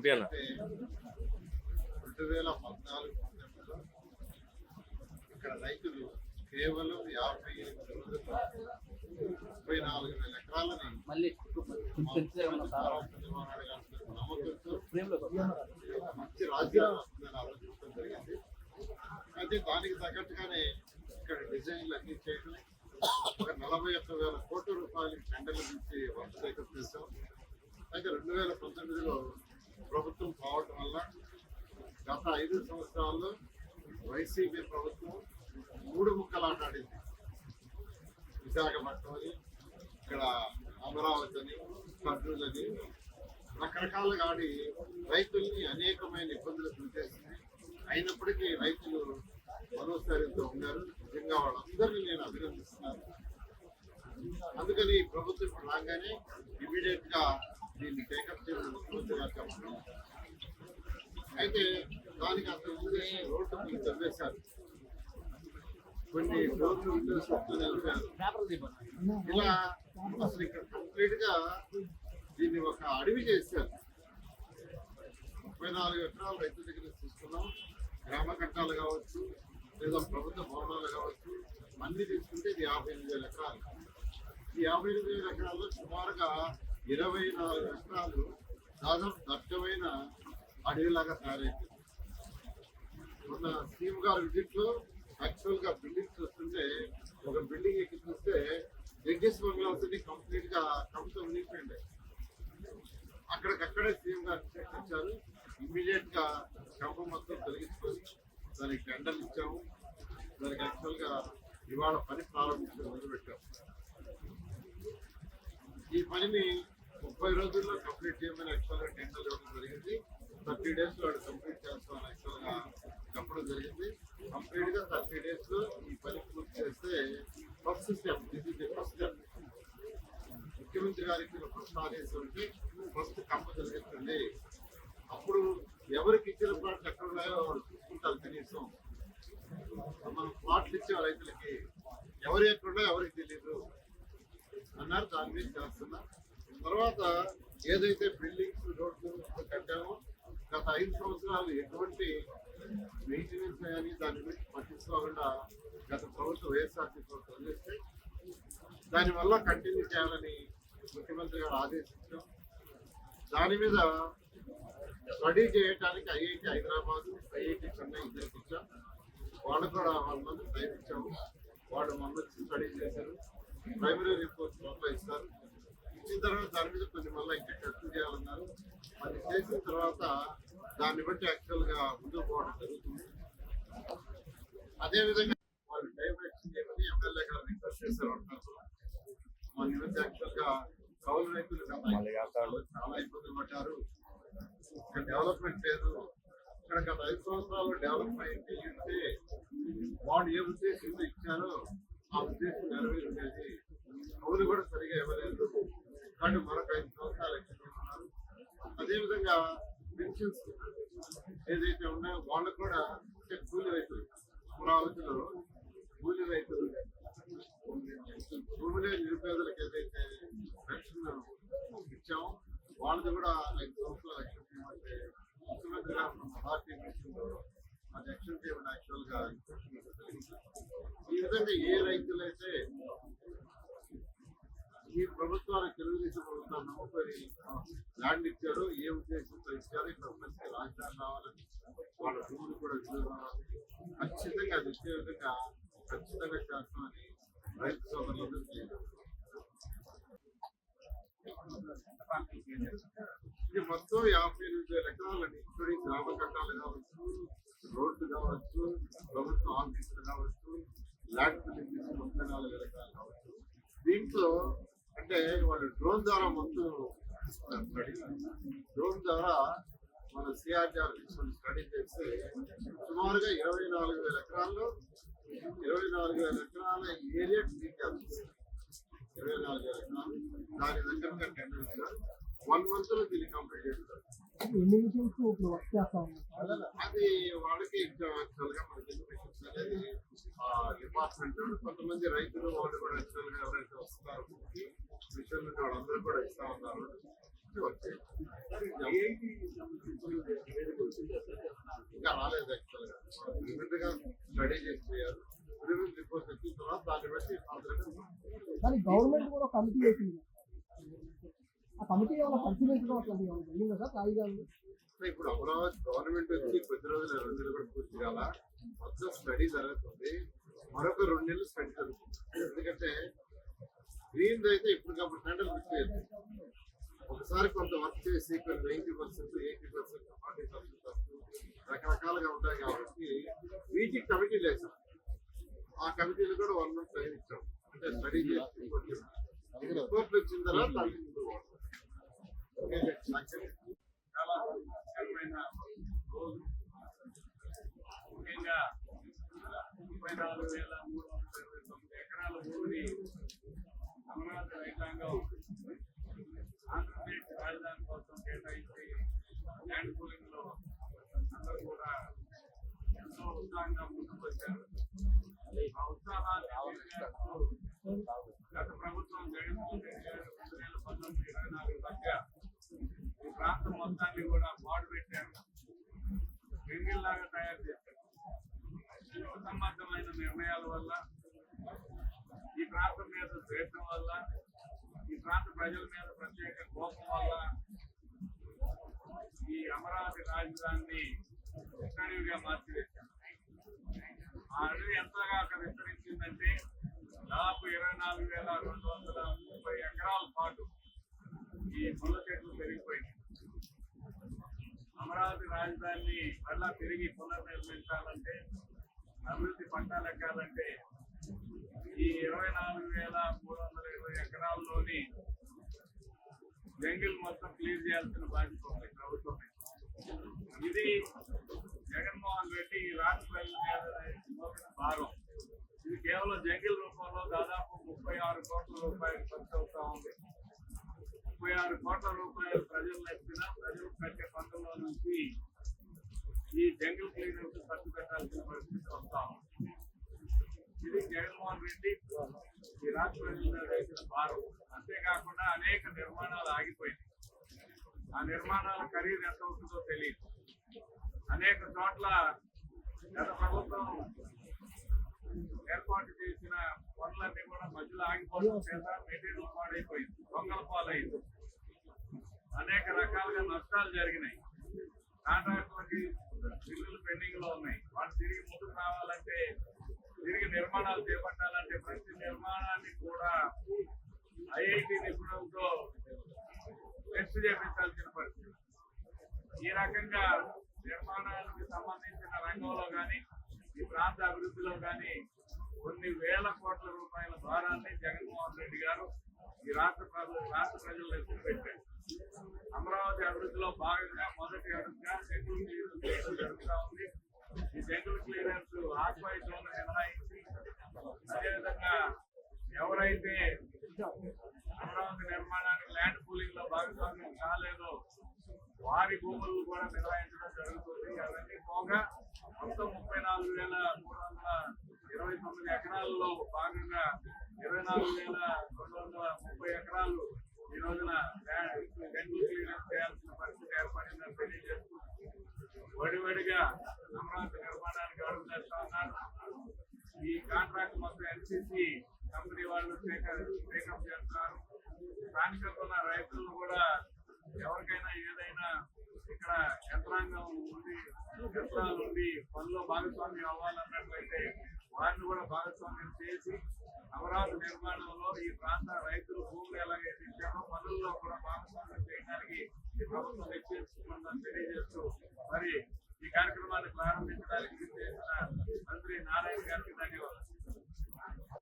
MP అన్న రెండు వేల పద్నాలుగు ఇక్కడ రైతులు కేవలం యాభై ముప్పై నాలుగు వేల ఎకరాలని మళ్ళీ మంచి రాజ్యాంగం వస్తుందని ఆలోచించడం జరిగింది. అయితే దానికి తగ్గట్టుగానే ఇక్కడ డిజైన్లు అన్ని చేయడం ఒక నలభై ఒక్క వేల కోట్ల రూపాయలు టెండర్ల నుంచి వర్క్ సేకరిస్తాం అయితే రెండు వేల పంతొమ్మిదిలో ప్రభుత్వం కావటం వల్ల గత ఐదు సంవత్సరాల్లో వైసీపీ ప్రభుత్వం మూడు ముక్కలాట ఆడింది విశాఖపట్నం అని ఇక్కడ అమరావతి అని కర్నూలు అని. రకరకాలుగా ఆడి రైతుల్ని అనేకమైన ఇబ్బందులు గురిచేసింది అయినప్పటికీ రైతులు మనోస్థైర్యంతో ఉన్నారు. నిజంగా వాళ్ళందరినీ నేను అభినందిస్తున్నాను. అందుకని ప్రభుత్వం రాగానే ఇమీడియట్గా దీన్ని టేకప్ చేయడం ముఖ్యమంత్రి గారు చెప్పడం అయితే దానికి అంత ముందే రోడ్డు చదివేశారు. కొన్ని రోడ్లు విండోస్ ఇలా అసలు ఇక్కడ కంప్లీట్గా దీన్ని ఒక అడవి చేశారు. ముప్పై నాలుగు ఎకరాలు రైతు దగ్గర తీసుకున్నాం. గ్రామ కట్టాలు కావచ్చు లేదా ప్రభుత్వ భవనాలు కావచ్చు అన్ని తీసుకుంటే ఇది యాభై ఎనిమిది వేల ఎకరాలు. ఈ యాభై ఎనిమిది వేల ఎకరాల్లో సుమారుగా ఇరవై నాలుగు ఎకరాలు దాదాపు దట్టమైన అడవిలాగా తయారైంది. మొన్న సీఎం గారు విజిట్లో యాక్చువల్గా బిల్డింగ్ చూస్తుంటే ఒక బిల్డింగ్ ఎక్కి చూస్తే జడ్జెస్ బంగ్లాస్ కంప్లీట్గా కవిత ఉండిపోయింది అక్కడికక్కడే సీఎం గారు చెక్ ఇచ్చారు ఇమ్మీడియట్గా కంప మొత్తం తొలగించుకొని దానికి టెండర్లు ఇచ్చాము. దానికి యాక్చువల్గా ఇవాళ పని ప్రారంభించడం మొదలుపెట్టాము ఈ పనిని ముప్పై రోజుల్లో కంప్లీట్ చేయమని యాక్చువల్ టెండర్ ఇవ్వడం జరిగింది. థర్టీ డేస్లో వాడు కంప్లీట్ చేస్తామని యాక్చువల్గా చెప్పడం జరిగింది. కంప్లీట్గా థర్టీ డేస్లో ఈ పని పూర్తి చేస్తే first step this is the first step ముఖ్యమంత్రి గారికి ఒక ఫస్ట్ ఆదేశం ఉంటే ఫస్ట్ కంప జరిగించండి అప్పుడు ఎవరికి ఇచ్చిన ప్లాట్లు ఎక్కడ ఉన్నాయో వాళ్ళు చూసుకుంటారు కనీసం. మనం ప్లాట్లు ఇచ్చే రైతులకి ఎవరు ఎక్కడున్నా ఎవరికి తెలియదు అన్నారు దాని మీద చేస్తున్నా. తర్వాత ఏదైతే బిల్డింగ్స్ రోడ్లు కట్టామో గత ఐదు సంవత్సరాలు ఎటువంటి మెయింటెనెన్స్ కానీ దాని గురించి పట్టించుకోకుండా గత ప్రభుత్వం వైఎస్ఆర్సీ ప్రభుత్వం వదిలేస్తే దానివల్ల కంటిన్యూ చేయాలని ముఖ్యమంత్రి గారు ఆదేశించాం దాని మీద స్టడీ చేయడానికి ఐఐటి హైదరాబాద్ ఐఐటి చెన్నై ఇద్దరికి ఇచ్చాం వాళ్ళు కూడా వాళ్ళ మంది టైం ఇచ్చాము. వాళ్ళు మమ్మల్ని స్టడీ చేశారు. ప్రైమరీ రిపోర్ట్ లోపల ఇస్తారు. ఇచ్చిన తర్వాత దాని మీద కొన్ని మళ్ళీ ఇంకా టెస్ట్ చేయాలన్నారు. అది చేసిన తర్వాత దాన్ని బట్టి యాక్చువల్గా ముందుకు పోవడం జరుగుతుంది. అదే విధంగా వాళ్ళు టైం ఎక్స్చేంజ్ చేయమని ఎమ్మెల్యే గారు రిక్వెస్ట్ చేశారు అంటారు మన యాక్చువల్గా కౌలు రైతులు చాలా ఇబ్బందులు పడ్డారు. ఇక్కడ డెవలప్మెంట్ లేదు. ఇక్కడ గత ఐదు సంవత్సరాలు డెవలప్మెంట్ ఉంటే వాళ్ళు ఏ ఉద్దేశంతో ఇచ్చారో ఆ ఉద్దేశం నెరవేరుండేది కౌలు కూడా సరిగా ఇవ్వలేదు. కానీ మరొక ఐదు సంవత్సరాలు ఎక్కిస్తున్నారు అదేవిధంగా పెన్షన్స్ ఏదైతే ఉన్నాయో వాళ్ళకు కూడా అంటే కూలి రైతులు అమరావతిలో కూలి రైతులు భూమిలో నిరుపేదలకు ఏదైతే పెన్షన్ ఇచ్చామో వాళ్ళది కూడా ఐదు సంవత్సరాలు ఎక్స్పెక్ట్ చేయమంటే ముఖ్యమంత్రి గారు మన పార్టీ మీటింగ్లో అది ఎక్షన్ చేయమని యాక్చువల్గా ఈ విధంగా ఏ రైతులైతే ఈ ప్రభుత్వానికి తెలుగుదేశం ప్రభుత్వం నమ్మకం ల్యాండ్ ఇచ్చారు ఏ ఉద్దేశంతో ఇచ్చారు ఇక్కడ మంచి రాజధాని రావాలని వాళ్ళ భూములు కూడా విలువ ఖచ్చితంగా అది ఇచ్చే విధంగా ఖచ్చితంగా చేస్తామని రైతు సోదరులందరూ ఇది మొత్తం యాభై ఎనిమిది వేల ఎకరాలని ఇక్కడ గ్రామ కట్టాలు కావచ్చు రోడ్లు కావచ్చు ప్రభుత్వ ఆఫీసులు కావచ్చు ల్యాండ్ బిల్డింగ్ నాలుగు వేల ఎకరాలు కావచ్చు. దీంట్లో అంటే వాళ్ళు డ్రోన్ ద్వారా మొత్తం స్టడీ డ్రోన్ ద్వారా మన సిఆర్టీఆర్ తీసుకొని స్టడీ చేస్తే సుమారుగా ఇరవై నాలుగు వేల ఎకరాల్లో ఇరవై నాలుగు వేల ఎకరాల ఏరియా డీటెయిల్స్ ఇరవై నాలుగు వేల ఎకరాలు. దాని దగ్గరగా టెండర్ ఇచ్చారు వన్ మంత్లో దీన్ని కంప్లీట్ చేస్తారు. అది వాళ్ళకి యాక్చువల్గా మనకి అనేది డిపార్ట్మెంట్ కొంతమంది రైతులు వాళ్ళు కూడా ఎవరైతే వస్తున్నారో మిషన్ వాళ్ళందరూ కూడా ఇస్తా ఉన్నారు. ఇంకా రాలేదు యాక్చువల్గా లిమిట్గా స్టడీ చేసిపోయారు రివ్యూ రిపోర్ట్ వచ్చిన తర్వాత దాన్ని బట్టి కాన్ఫిడెంట్ కానీ గవర్నమెంట్ కూడా కమిటీ వేసింది. ఆ కమిటీ ఏమైనా పరిశీలించడం అట్లాంటివి ఏమైనా జరిగిందా సార్ రాజధాని ఇప్పుడు అమరావతి గవర్నమెంట్ వచ్చి కొద్ది రోజులు రెండు నెలలు కూడా పూర్తి కాల మొత్తం స్టడీ జరుగుతుంది. మరొక రెండు నెలలు స్టడీ జరుగుతుంది. ఎందుకంటే గ్రీన్ అయితే ఇప్పటికప్పుడు టెండర్ ఫిక్స్ చేయదు ఒకసారి కొంత వర్క్ చేసి కొన్ని ninety percent eighty percent forty percent రకరకాలుగా ఉంటాయి కాబట్టి వీటికి కమిటీలు వేసాం ఆ కమిటీలు కూడా వన్ మంత్ టైం ఇచ్చాం. అంటే స్టడీ చేసి రిపోర్ట్ వచ్చిన తర్వాత ముఖ్యంగా ముప్పై నాలుగు వేల మూడు వందల ఇరవై తొమ్మిది ఎకరాల భూమిని అమరావతి రైతాంగం ఆంధ్రప్రదేశ్ రాజధాని కోసం కేటాయించి ల్యాండ్ పూలింగ్లో అందరూ కూడా ఎంతో ఉత్సాహంగా ముందుకు వచ్చారు. ఆ ఉత్సాహాన్ని తీర్చేందుకు గత ప్రభుత్వం జగన్మోహన్ రెడ్డి గారు రెండు వేల పంతొమ్మిది ఇరవై నాలుగు మధ్య ఈ ప్రాంతం మొత్తాన్ని కూడా పాడు పెట్టారు లాగా తయారు చేశారు అసంబద్ధమైన నిర్ణయాల వల్ల ఈ ప్రాంతం మీద ద్వేషం వల్ల ఈ ప్రాంత ప్రజల మీద ప్రత్యేక కోపం వల్ల ఈ అమరావతి రాజధానిని అడవిగా మార్చివేశారు ఆ అడవి ఎంతగా అక్కడ విస్తరించిందంటే దాదాపు ఇరవై నాలుగు వేల రెండు వందల ముప్పై ఎకరాల పాటు ఈ ముళ్ళ చెట్లు పెరిగిపోయింది అమరావతి రాజధానిని మళ్ళా తిరిగి పునర్నిర్మించాలంటే అభివృద్ధి పట్టాలెక్కాలంటే ఈ ఇరవై నాలుగు వేల మూడు వందల ఇరవై ఎకరాల్లోని జంగిల్ మొత్తం క్లియర్ చేయాల్సిన బాధ్యత ఉంది ప్రభుత్వం మీద. ఇది జగన్మోహన్ రెడ్డి ఈ రాష్ట్ర ప్రజల మీద మోపిన భారం. ఇది కేవలం జంగిల్ రూపంలో దాదాపు ముప్పై ఆరు కోట్ల రూపాయలు ఖర్చు అవుతా ఉంది. ముప్పై ఆరు కోట్ల రూపాయలు ప్రజలు ఎత్తిన ప్రజలు కట్టే పన్నుల్లో నుంచి ఈ జంగిల్ క్లీనర్స్ ఖర్చు పెట్టాల్సిన పరిస్థితి వస్తా ఉంది. ఇది జగన్మోహన్ రెడ్డి ఈ రాష్ట్ర వేసిన భారం అంతేకాకుండా అనేక నిర్మాణాలు ఆగిపోయింది ఆ నిర్మాణాల ఖరీదు ఎంత అవుతుందో తెలియదు. అనేక చోట్ల గత ప్రభుత్వం ఏర్పాటు చేసిన పనులన్నీ కూడా మధ్యలో ఆగిపోవడం చేత మెటీరియల్ పాడైపోయింది దొంగల పాలైంది. అనేక రకాలుగా నష్టాలు జరిగినాయి. కాంట్రాక్టులకి బిల్లులు పెండింగ్లో ఉన్నాయి. వాటి తిరిగి ముందుకు రావాలంటే తిరిగి నిర్మాణాలు చేపట్టాలంటే ప్రతి నిర్మాణాన్ని కూడా ఐఐటి నిపుణులతో టెస్ట్ చేపించాల్సిన పరిస్థితి. ఈ రకంగా నిర్మాణాలకు సంబంధించిన రంగంలో కానీ ఈ ప్రాంత అభివృద్ధిలో కానీ కొన్ని వేల కోట్ల రూపాయల భారాన్ని జగన్మోహన్ రెడ్డి గారు ఈ రాష్ట్ర ప్రజలు రాష్ట్ర ప్రజలు ఎత్తున పెట్టారు అమరావతి అభివృద్ధిలో భాగంగా మొదటి అడుగుగా జంగుల్ క్లియరెన్స్ జరుగుతూ ఉంది ఈ జంగుల్ క్లియరెన్స్ ఆక్వై జోన్ నిర్ణయించి అదేవిధంగా ఎవరైతే అమరావతి నిర్మాణానికి ల్యాండ్ పూలింగ్లో భాగస్వామ్యం కాలేదో వారి కూడా నిర్వహించడం జరుగుతుంది. అవన్నీ పోగా మొత్తం ముప్పై నాలుగు వేల మూడు వందల ఇరవై తొమ్మిది ఎకరాల్లో భాగంగా ఇరవై నాలుగు వేల రెండు వందల ముప్పై ఎకరాలు ఈ రోజున జంగుల్ క్లియరెన్స్ చేయాల్సిన పరిస్థితి ఏర్పడిందని తెలియజేస్తూ వడివడిగా అమరావతి నిర్మాణానికి అడుగు చేస్తా ఉన్నారు. ఈ కాంట్రాక్ట్ మొత్తం ఎన్సీసీ కంపెనీ వాళ్ళు టేకప్ చేస్తున్నారు స్థానికంగా ఉన్న రైతులను కూడా ఎవరికైనా ఏదైనా ఇక్కడ యంత్రాంగం ఉంది యంత్రాలు ఉండి పనిలో భాగస్వామ్యం అవ్వాలన్నట్లయితే వారిని కూడా భాగస్వామ్యం చేసి అమరావతి నిర్మాణంలో ఈ ప్రాంత రైతులు భూములు ఎలాగైతే ఇచ్చారో పనుల్లో కూడా భాగస్వామ్యం చేయడానికి ఈ ప్రభుత్వం నిశ్చయించుకుందని తెలియజేస్తూ మరి ఈ కార్యక్రమాన్ని ప్రారంభించడానికి చేసిన మంత్రి నారాయణ గారికి ధన్యవాదాలు.